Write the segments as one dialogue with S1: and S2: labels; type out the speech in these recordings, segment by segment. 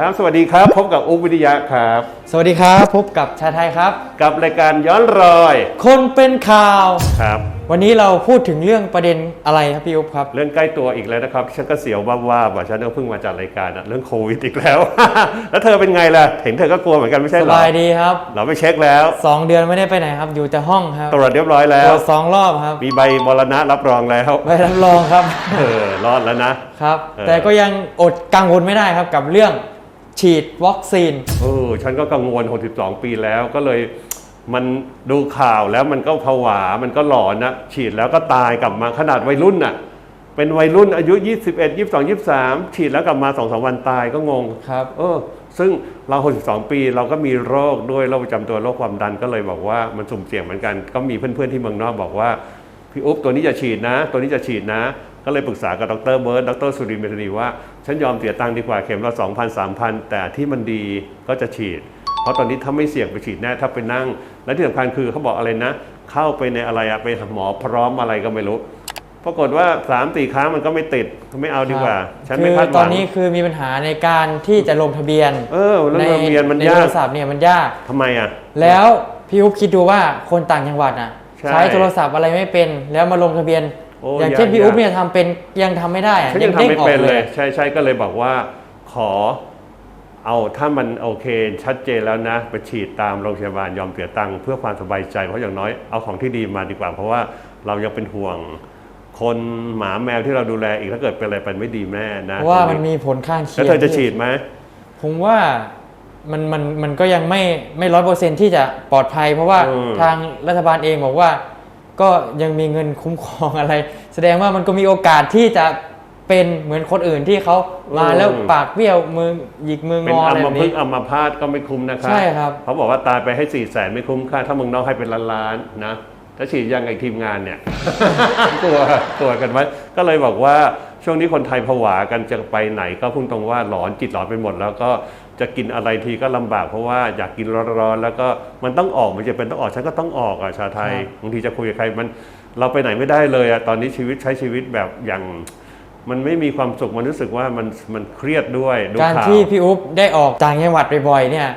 S1: ครับ สวัสดีครับ พบกับอุ๊บวิทยาครับ
S2: สวัสดีครับ พบกับชาไทยครับ
S1: กับรายการย้อนรอย
S2: คนเป็นข่าว
S1: ครับ
S2: วันนี้เราพูดถึงเรื่องประเด็นอะไรครับพี่อุ๊บครับ
S1: เรื่องใกล้ตัวอีกแล้วนะครับ ฉันก็เสียวว่าว่าว่าฉันก็เพิ่งมาจัดรายการอะเรื่องโควิดอีกแล้ว แล้วเธอเป็นไงล่ะ เห็นเธอก็กลัวเหมือนกันไม่ใช่
S2: ส
S1: เหรอ
S2: บายดีครับ
S1: เราไปเช็คแล้ว
S2: สองเดือนไม่ได้ไปไหนครับ อยู่แต่ห้องครับ
S1: ตรวจเรียบร้อยแล้
S2: ตร
S1: ว
S2: วจสองรอบครับ
S1: มีใบมรณะรับรองแล้ว
S2: ใบรับรองครับ
S1: เออ รอดแล้วนะ
S2: ครับ
S1: เออ
S2: แต่ก็ยังอดกังวลไม่ได้ครับกับเรื่อง ฉีดวัคซีน
S1: เออฉันก็กังวล 62 ปีแล้วก็เลยมันดูข่าวแล้วมันก็ผวา มันก็หลอนนะฉีดแล้วก็ตายกลับมาขนาดวัยรุ่นน่ะ เป็นวัยรุ่นอายุ 21 22 23 ฉีดแล้วกลับมา2อสวันตายก็งง
S2: ครับ
S1: เออ ซึ่งเรา 62 ปีเราก็มีโรคด้วยโรคประจำตัวโรคความดันก็เลยบอกว่ามันสุ่มเสี่ยงเหมือนกัน ก็มีเพื่อนๆที่เมืองนอกบอกว่าพี่อุ๊บตัวนี้จะฉีดนะ ตัวนี้จะฉีดนะ ก็เลยปรึกษากับดรเบิร์ดดรสุรินทร์เมธานีว่าฉันยอมเสียตังค์ดีกว่าเข็มละ2,000 3,000 แต่ที่มันดีก็จะฉีด เพราะตอนนี้ถ้าไม่เสี่ยงไปฉีดแน่ถ้าไปนั่ง และที่สำคัญคือเขาบอกอะไรนะ เข้าไปในอะไรอะไปหาหมอพร้อมอะไรก็ไม่รู้ปรากฏว่า3ามสี่ครั้งมันก็ไม่ติดไม่เอาดีกว่า ฉัน
S2: คื
S1: ไม่
S2: อ
S1: คาดห
S2: ตอ
S1: วันง
S2: นี้คือมีปัญหาในการที่จะลงทะเบียน
S1: เออแล้ว
S2: ใน
S1: โรงเรียนมัน
S2: ใน
S1: ยา
S2: โท
S1: ก
S2: รศัพท์เนี่ยมันยาก
S1: ทำไมอะ
S2: แล้วพี่อุ๊บคิดดูว่าคนต่างจังหวัดน่ะ
S1: ใช่
S2: ใช้โทรศัพท์อะไรไม่เป็น แล้วมาลงทะเบียน
S1: โอ้
S2: อย่างเช่น
S1: ยาก
S2: พี่อุ๊บ
S1: ยาก
S2: เนี่ยทำเป็นยังทำไม่ได้อะ
S1: ฉันยังทำ
S2: ด้
S1: ไม่
S2: ออก
S1: เป็นเลย ใช่ใช่ก็เลยบอกว่าขอเอาถ้ามันโอเคชัดเจนแล้วนะ ไปฉีดตามโรงพยาบาลยอมเสียตังค์เพื่อความสบายใจเพราะอย่างน้อยเอาของที่ดีมาดีกว่า เพราะว่าเรายังเป็นห่วง คนหมาแมวที่เราดูแลอีกถ้าเกิดเป็นอะไรไปไม่ดีแม่นะ
S2: เพราะว่ามันมีผลข้างเคี
S1: แล้ว
S2: ยง
S1: เธอจะฉีดไหม
S2: ผมว่ามันมันมันก็ยังไม่ไม่ร้อยเปอร์เซ็นที่จะปลอดภัย เพราะว่าทางรัฐบาลเองบอกว่า ก็ยังมีเงินคุ้มครองอะไร แสดงว่ามันก็มีโอกาสที่จะเป็นเหมือนคนอื่นที่เขามาแล้วปากเบี้ยวมือหยิกมือง
S1: เป็น
S2: อ
S1: อั
S2: อะไร
S1: ม
S2: แบบ
S1: พฤ
S2: นี้
S1: กษ์อัมพาตก็ไม่คุ้มนะครับ
S2: ใช่ครับ
S1: เขาบอกว่าตายไปให้สี่แสนไม่คุ้มค่า ถ้ามึงนอกให้เป็นล้านล้านๆนะถ้าฉีดยังไงทีมงานเนี่ยกลัวกลัวกันไว้ก็เลยบอกว่าช่วงนี้คนไทยผวากันจะไปไหนก็พุ่งตรงว่าหลอนจิตหลอนไปหมด แล้วก็ จะกินอะไรทีก็ลำบากเพราะว่าอยากกินร้อนๆแล้วก็มันต้องออกมันจะเป็นต้องออกฉันก็ต้องออกอะชาไทย
S2: ครับ
S1: บางทีจะคุยกับใครมันเราไปไหนไม่ได้เลยอะตอนนี้ชีวิตใช้ชีวิตแบบอย่างมันไม่มีความสุขมันรู้สึกว่ามันมันเครียดด้วยดู
S2: การ
S1: ข่าว
S2: ที่พี่อุ๊บได้ออกต่างจังหวัดบ่อยๆเนี่ย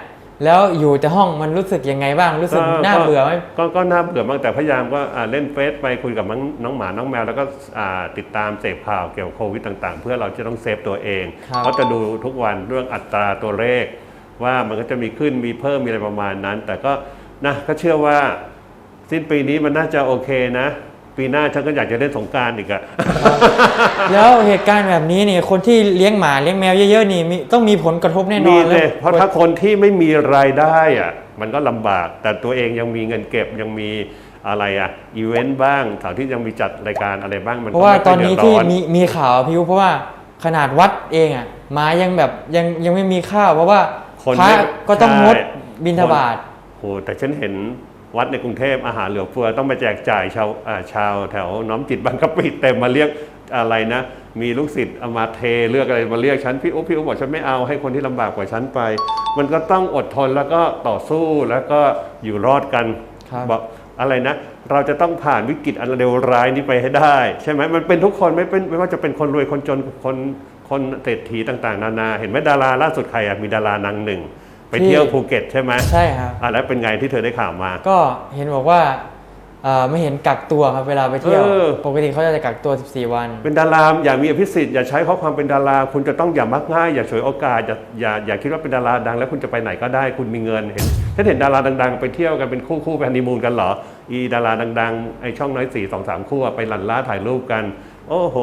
S2: แล้วอยู่แต่ห้องมันรู้สึกยังไงบ้างรู้สึกน่าเบื่อไหม
S1: ก็ก็น่าเบื่อบ้างแต่พยายามก็อ่าเล่นเฟซไปคุยกับน้องน้องหมาน้องแมว แล้วก็อ่าติดตามเสพข่าวเกี่ยวกับโควิดต่างๆ เพื่อเราจะต้องเซฟตัวเอง
S2: ครับ
S1: เพราะจะดูทุกวันเรื่องอัตราตัวเลข ว่ามันก็จะมีขึ้นมีเพิ่มมีอะไรประมาณนั้น แต่ก็นะก็เชื่อว่าสิ้นปีนี้มันน่าจะโอเคนะ ปีหน้าฉันก็อยากจะเล่นสงกรารอีกอะ
S2: แล้วเหตุการณ์แบบนี้เนี่ยคนที่เลี้ยงหมาเลี้ยงแมวเยอะๆนี่มีต้องมีผลกระทบแน่น
S1: มี
S2: อน
S1: เลยเพราะถ้าคนที่ไม่มีรายได้อะมันก็ลำบาก แต่ตัวเองยังมีเงินเก็บยังมีอะไรอะอีเวนต์บ้างเสาร์ที่ยังมีจัดรายการอะไรบ้างมัน
S2: เพราะว่า
S1: ก็
S2: ต
S1: ไม่
S2: อน
S1: ค่ย
S2: นี้
S1: เดื
S2: ที่
S1: ดร้
S2: มีมีข่าวพี่อุ๊บเพราะว่าขนาดวัดเองอะหมายังแบบยังยังไม่มีข้าวเพราะว่า
S1: คน
S2: พระ
S1: ไม่
S2: ก็ต้องงด
S1: ใช่
S2: บิณฑบาต
S1: โหแต่ฉันเห็น วัดในกรุงเทพอาหารเหลือเฟือต้องไปแจกจ่ายชาวอ่าชาวแถวน้อมจิตบางกะปิเต็มมาเรียกอะไรนะ มีลูกศิษย์เอามาเทเลือกอะไรมาเรียกฉันพี่อุ๊บพี่อุ๊บบอกฉันไม่เอาให้คนที่ลำบากกว่าฉันไป มันก็ต้องอดทนแล้วก็ต่อสู้แล้วก็อยู่รอดกัน
S2: ครับ
S1: บอกอะไรนะ เราจะต้องผ่านวิกฤตอันเลวร้ายนี้ไปให้ได้ ใช่ไหมมันเป็นทุกคนไม่เป็นไม่ว่าจะเป็นคนรวยคนจนคนคนเศรษฐีต่าง ๆ นานา เห็นไหมดาราล่าสุดใครอะมีดารานางหนึ่ง ไปเที่ยวภูเก็ตใช่ไหม
S2: ใช่ครับ
S1: อะแล้วเป็นไงที่เธอได้ข่าวมา
S2: ก็เห็นบอกว่าเอ่อไม่เห็นกักตัวครับเวลาไปเที่ยว
S1: เออ
S2: ปกติเขาจะกักตัว 14 วัน
S1: เป็นดาราอย่ามีอภิสิทธิ์อย่าใช้ข้อความเป็นดารา คุณจะต้องอย่ามักง่าย อย่าฉวยโอกาสอย่าอย่าอย่าคิดว่าเป็นดาราดัง แล้วคุณจะไปไหนก็ได้คุณมีเงินเห็นฉันเห็นดาราดัง ๆ ไปเที่ยวกันเป็นคู่คู่ๆไปฮันนีมูนกันเหรอ อีดาราดังๆไอช่องน้อยสี่สองสามคู่อะไปหลั่นล้าถ่ายรูปกัน โอ้โห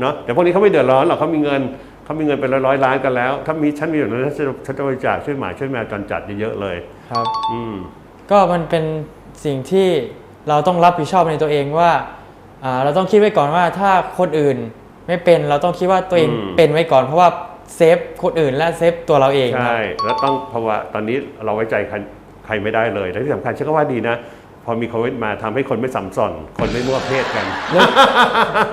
S1: เนาะแต่พวกนี้เขาไม่เดือดร้อนหรอกเขามีเงิน เขามีเงินเป็นร้อยๆล้านกันแล้ว ถ้ามีฉันมีอย่างนั้นฉันจะฉันจะบริจาคช่วยหมาช่วยแมวจรจัดเยอะๆเลย
S2: ครับ
S1: อืม
S2: ก็มันเป็นสิ่งที่เราต้องรับผิดชอบในตัวเองว่าอ่าเราต้องคิดไว้ก่อนว่าถ้าคนอื่นไม่เป็นเราต้องคิดว่าตัวเอง
S1: อืม
S2: เป็นไว้ก่อน เพราะว่าเซฟคนอื่นและเซฟตัวเราเองครับ
S1: ใช่ แล้วต้องเพราะว่าตอนนี้เราไว้ใจใครใครไม่ได้เลยและที่สำคัญฉันก็ว่าดีนะ พอมีโควิดมาทำให้คนไม่สัมสอนคนไม่มั่วเพศกัน
S2: แล้ว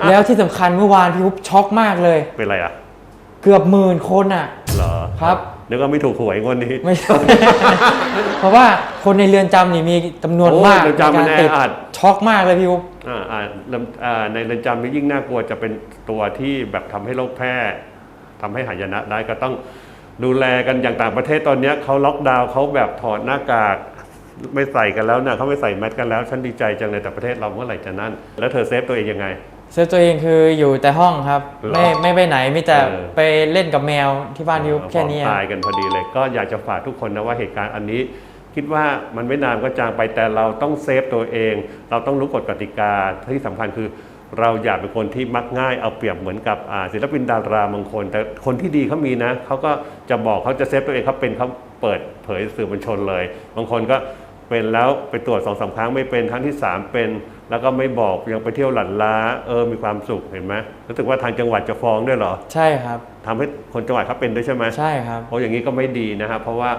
S2: แล้วที่สำคัญเมื่อวานพี่ฮุบช็อกมากเลย
S1: เป็นไรอะ
S2: เกือบหมื่นคนอะ
S1: เหรอ
S2: ครับ
S1: นึกว่าไม่ถูกหวยงวดนี้
S2: ไม่ใช่ เพราะว่าคนในเรือนจำนี่มีจำนวน
S1: โอ้
S2: มาก
S1: เรือนจำมัน
S2: ใการติด
S1: แออัด
S2: ช็อกมากเลยพี่ฮุบ
S1: อ่าอ่าเรือนอ่าในเรือนจำนี่ยิ่งน่ากลัวจะเป็นตัวที่แบบทำให้โรคแพร่ทำให้หายนะได้ก็ต้องดูแลกันอย่างต่างประเทศตอนเนี้ยเขาล็อกดาวน์เขาแบบถอดหน้ากากไม่ใส่กันแล้วนะเขาไม่ใส่แมสกันแล้ว ฉันดีใจจังเลยแต่ประเทศเราเมื่อไหร่จะนั่น แล้วเธอเซฟตัวเองยังไง
S2: เซฟตัวเองคืออยู่แต่ห้องครับ
S1: หรอ
S2: ไม่ไม่ไปไหนมีแต่
S1: เออ
S2: ไปเล่นกับแมวที่บ้านยูแค่นี้
S1: พร้อมตายกันพอดีเลย ก็อยากจะฝากทุกคนนะว่าเหตุการณ์อันนี้ คิดว่ามันไม่นานก็จางไปแต่เราต้องเซฟตัวเอง เราต้องรู้กฎกติกาที่สำคัญคือ เราอย่าเป็นคนที่มักง่ายเอาเปรียบเหมือนกับอ่าศิลปินดาราบางคน แต่คนที่ดีเขามีนะเขาก็จะบอกเขาจะเซฟตัวเองเขาเป็นเขาเปิดเผยสื่อมวลชนเลย บางคนก็เป็นแล้วไปตรวจสองสามครั้งไม่เป็นครั้งที่สามเป็น แล้วก็ไม่บอกยังไปเที่ยวหลั่นล้าเออมีความสุขเห็นไหมรู้สึกว่าทางจังหวัดจะฟ้องด้วยเหรอ
S2: ใช่ครับ
S1: ทำให้คนจังหวัดเขาเป็นด้วยใช่ไหม
S2: ใช่ครับ
S1: เพราะอย่างนี้ก็ไม่ดีนะครับเพราะว่า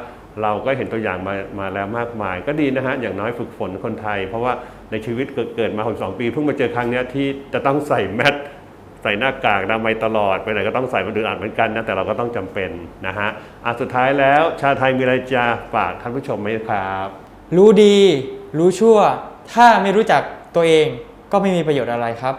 S1: เราก็เห็นตัวอย่างมามาแล้วมากมาย ก็ดีนะฮะอย่างน้อยฝึกฝนคนไทย เพราะว่าในชีวิตเกิดเกิดมาสองปีเพิ่งมาเจอครั้งเนี้ยที่จะต้องใส่แมสใส่หน้ากากอนามัยตลอดไปไหนก็ต้องใส่มันดืออ่านเหมือนกันนะแต่เราก็ต้องจำเป็นนะฮะอะสุดท้ายแล้วชาไทยมีอะไรจะฝากท่านผู้ชมไหมครับ
S2: รู้ดี รู้ชั่ว ถ้าไม่รู้จัก ตัวเองก็ไม่มีประโยชน์อะไรครับ